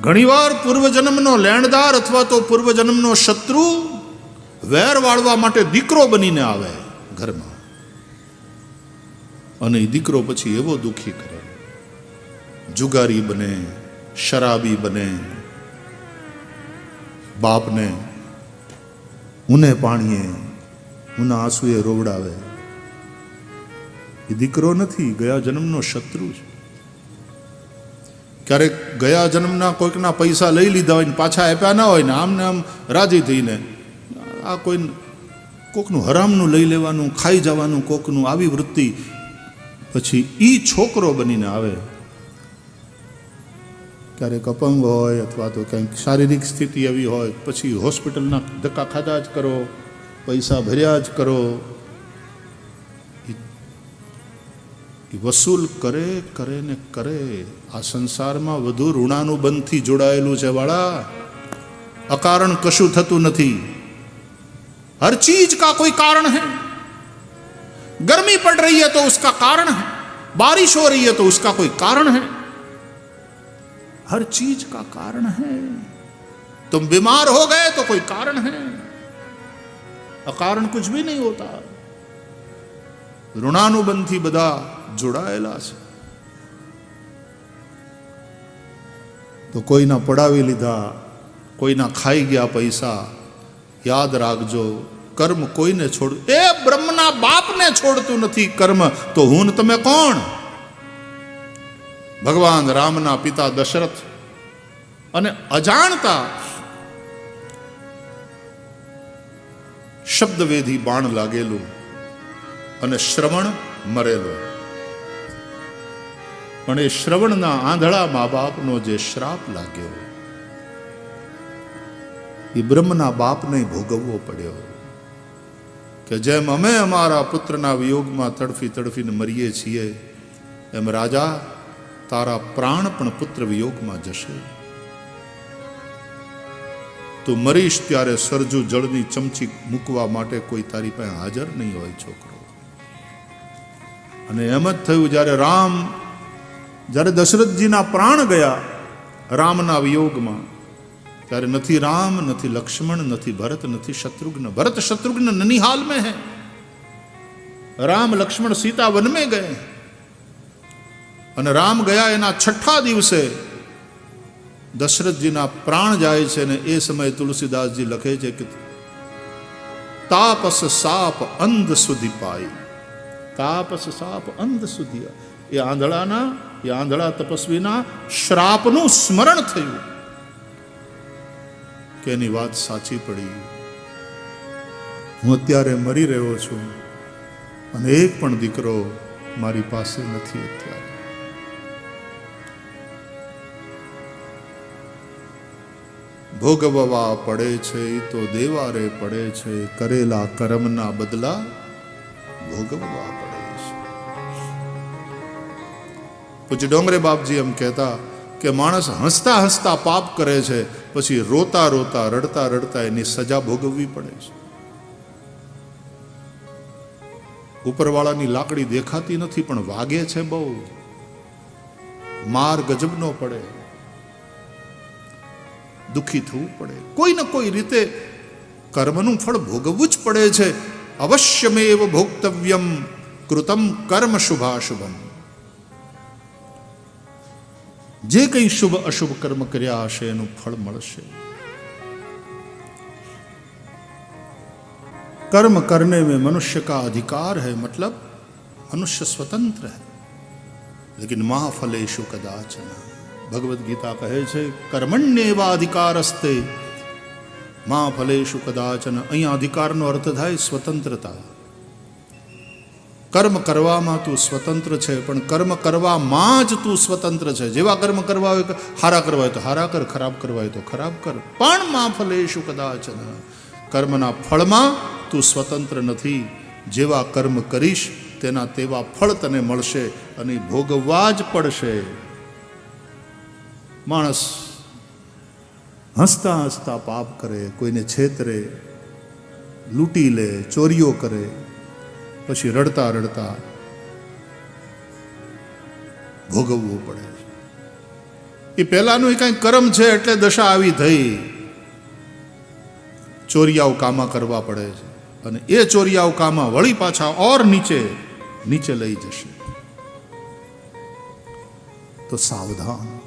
ઘણીવાર પૂર્વજન્મનો લેણદાર અથવા તો પૂર્વજન્મનો શત્રુ વેર વાળવા માટે દીકરો બનીને આવે ઘરમાં. અને એ દીકરો પછી એવો દુઃખી કરે. જુગારી બને, શરાબી બને, બાપને ઉને પાણીએ, ઉના આંસુએ રોવડાવે. એ દીકરો નથી, ગયા જન્મનો શત્રુ છે. ક્યારેક ગયા જન્મના કોઈકના પૈસા લઈ લીધા હોય ને પાછા આપ્યા ના હોય ને આમને આમ રાજી થઈને આ કોઈ કોકનું હરામનું લઈ લેવાનું, ખાઈ જવાનું, કોકનું આવી વૃત્તિ. પછી ઈ છોકરો બનીને આવે. ક્યારેક અપંગ હોય અથવા તો કંઈક શારીરિક સ્થિતિ એવી હોય, પછી હોસ્પિટલના ધક્કા ખાધા જ કરો, પૈસા ભર્યા જ કરો. વસૂલ કરે કરે ને કરે આ સંસારમાં વધુ ઋણાનુબંધથી જોડાયેલું છે વાળા અકારણ કશું થતું નથી हर चीज का कोई कारण है गर्मी पड़ रही है तो उसका कारण है बारिश हो रही है तो उसका कोई कारण है हर चीज का कारण है तुम बीमार हो गए तो कोई कारण है अकारण कुछ भी नहीं होता ઋણાનુબંધથી બધા જોડાયેલા છે. તો કોઈના પડાવી લીધા, કોઈના ખાઈ ગયા પૈસા, યાદ રાખજો, કર્મ કોઈને છોડ, એ બ્રહ્મના બાપને છોડતું નથી કર્મ, તો હું તમે કોણ? ભગવાન રામના પિતા દશરથ અને અજાણતા શબ્દવેધી બાણ લાગેલું. અને શ્રવણ મરેલો. પણ એ શ્રવણના આંધળા મા બાપનો જે શ્રાપ લાગ્યો, એ બ્રહ્મના બાપને ભોગવવો પડ્યો કે જેમ અમે અમારા પુત્રના વિયોગમાં તડફી તડફીને મરીએ છીએ, એમ રાજા તારા પ્રાણ પણ પુત્ર વિયોગમાં જશે. તું મરીશ ત્યારે સરજુ જળની ચમચી મૂકવા માટે કોઈ તારી પાસે હાજર નહીં હોય, છોકરો. અને એમ જ થયું જ્યારે રામ, જ્યારે દશરથજીના પ્રાણ ગયા રામના વિયોગમાં, ત્યારે નથી રામ, નથી લક્ષ્મણ, નથી ભરત, નથી શત્રુઘ્ન. ભરત, શત્રુઘ્ન નનિહાલ મેં હૈ. રામ, લક્ષ્મણ, સીતા વનમે ગયે. અને રામ ગયા એના છઠ્ઠા દિવસે દશરથજીના પ્રાણ જાય છે ને એ સમયે તુલસીદાસજી લખે છે કે તાપસ સાપ અંધ સુધી પાય. તાપસ સાપ અંધ સુધી એ આંધળાના એ આંધળા તપસ્વીના શ્રાપનું સ્મરણ થયું કે એની વાત સાચી પડી હું અત્યારે મરી રહ્યો છું અને એક પણ દીકરો મારી પાસે નથી અત્યારે ભોગવવા પડે છે તો દેવારે પડે છે કરેલા કર્મના બદલા ભોગવવા પડે છે. પછી ડોંગરે બાપજી એમ કહેતા કે માણસ હસતા હસતા પાપ કરે છે, પછી રોતા રોતા, રડતા રડતા એની સજા ભોગવવી પડે છે. ઉપરવાળાની લાકડી દેખાતી નથી, પણ વાગે છે બહુ. માર ગજબનો પડે. દુઃખી થવું પડે. કોઈ ને કોઈ રીતે કર્મનું ફળ ભોગવવું જ પડે છે. અવશ્યમેવ ભોક્તવ્યમ કૃતમ કર્મ શુભાશુભમ જે કંઈ શુભ અશુભ કર્મ કર્યા હશે એનું ફળ મળશે कर्म करने में मनुष्य का अधिकार है मतलब मनुष्य स्वतंत्र है लेकिन महाफलेशु कदाचन ભગવદ્ ગીતા કહે છે કર્મણ્યેવા અધિકારસ્તે મહાફલેશુ કદાચન અહીંયા અધિકારનો અર્થ થાય સ્વતંત્રતા. કર્મ કરવામાં તું સ્વતંત્ર છે, પણ કર્મ કરવામાં જ તું સ્વતંત્ર છે. જેવા કર્મ કરવા હોય હારા કરવા હોય તો હારા કર, ખરાબ કરવા હોય તો ખરાબ કર. પણ માં ફલેશુ કદાચન કર્મના ફળમાં તું સ્વતંત્ર નથી. જેવા કર્મ કરીશ, તેના તેવા ફળ તને મળશે અને ભોગવવા જ પડશે. માણસ હસતા હસતા પાપ કરે, કોઈને છેતરે, લૂંટી લે, ચોરીઓ કરે, પછી રડતા રડતા ભોગવવું પડે એ પહેલાનું કંઈ કર્મ છે એટલે દશા આવી થઈ. ચોરિયાઓ કામા કરવા પડે છે અને એ ચોરિયાઓ કામા વળી પાછા ઓર નીચે નીચે લઈ જશે. તો સાવધાન